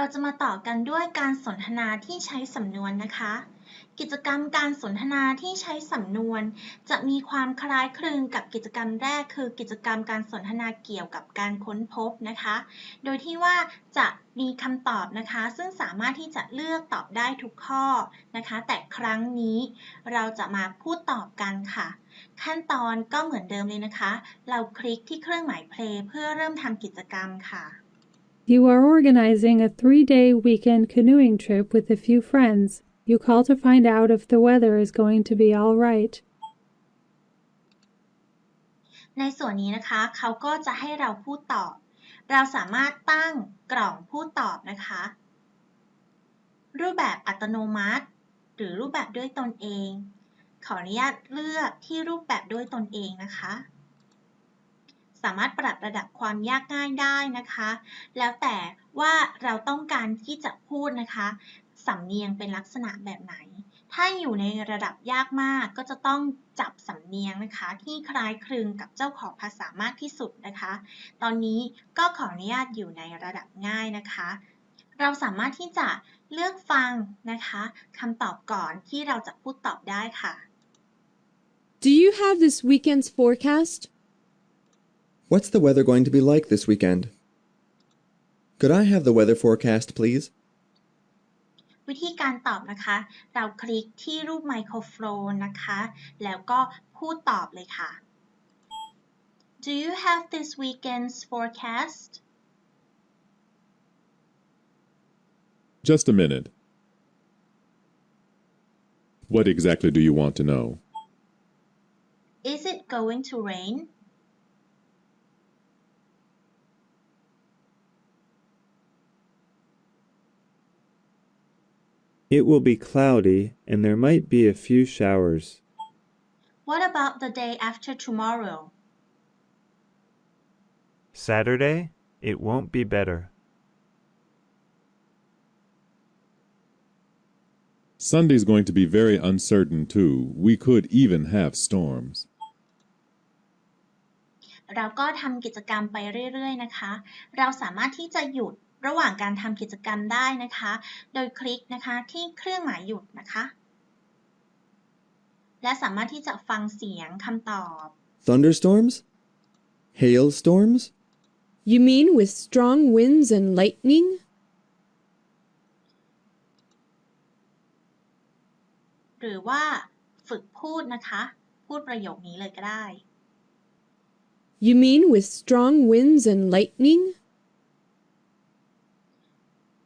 เราจะมาต่อกันด้วยการสนทนาที่ใช้สำนวนนะคะ กิจกรรมการสนทนาที่ใช้สำนวน จะมีความคล้ายคลึงกับกิจกรรมแรก คือกิจกรรมการสนทนาเกี่ยวกับการค้นพบนะคะ โดยที่ว่าจะมีคำตอบนะคะ ซึ่งสามารถที่จะเลือกตอบได้ทุกข้อนะคะ แต่ครั้งนี้เราจะมาพูดตอบกันค่ะ ขั้นตอนก็เหมือนเดิมเลยนะคะ เราคลิกที่เครื่องหมาย play เพื่อเริ่มทำกิจกรรมค่ะ You are organizing a three day weekend canoeing trip with a few friends. You call to find out if the weather is going to be all right. ในส่วนนี้นะคะ เขาก็จะให้เราพูดตอบ เราสามารถตั้งกล่องพูดตอบนะคะ รูปแบบอัตโนมัติ หรือรูปแบบด้วยตนเอง ขออนุญาตเลือกที่รูปแบบด้วยตนเองนะคะ สามารถปรับระดับความยากง่ายได้นะคะ แล้วแต่ว่าเราต้องการที่จะพูดนะคะสำเนียงเป็นลักษณะแบบไหน ถ้าอยู่ในระดับยากมากก็จะต้องจับสำเนียงนะคะ ที่คล้ายคลึงกับเจ้าของภาษามากที่สุดนะคะ ตอนนี้ก็ขออนุญาตอยู่ในระดับง่ายนะคะ เราสามารถที่จะเลือกฟังนะคะคำตอบก่อนที่เราจะพูดตอบได้ค่ะ Do you have this weekend's forecast? What's the weather going to be like this weekend? Could I have the weather forecast, please? วิธีการตอบนะคะ เราคลิกที่รูปไมโครโฟนนะคะ แล้วก็พูดตอบเลยค่ะ Do you have this weekend's forecast? Just a minute. What exactly do you want to know? Is it going to rain? It will be cloudy and there might be a few showers. What about the day after tomorrow? Saturday, it won't be better. Sunday's going to be very uncertain, too. We could even have storms. เราก็ทำกิจกรรมไปเรื่อยๆนะคะ เราสามารถที่จะหยุด ระหว่างการทำกิจกรรมได้นะคะ โดยคลิกนะคะที่เครื่องหมายหยุดนะคะ และสามารถที่จะฟังเสียงคำตอบ Thunderstorms? Hailstorms? You mean with strong winds and lightning? หรือว่าฝึกพูดนะคะ พูดประโยคนี้เลยก็ได้ You mean with strong winds and lightning?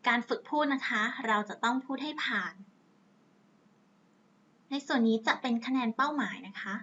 การฝึกพูดนะคะ เราจะต้องพูดให้ผ่าน ในส่วนนี้จะเป็นคะแนนเป้าหมายนะคะ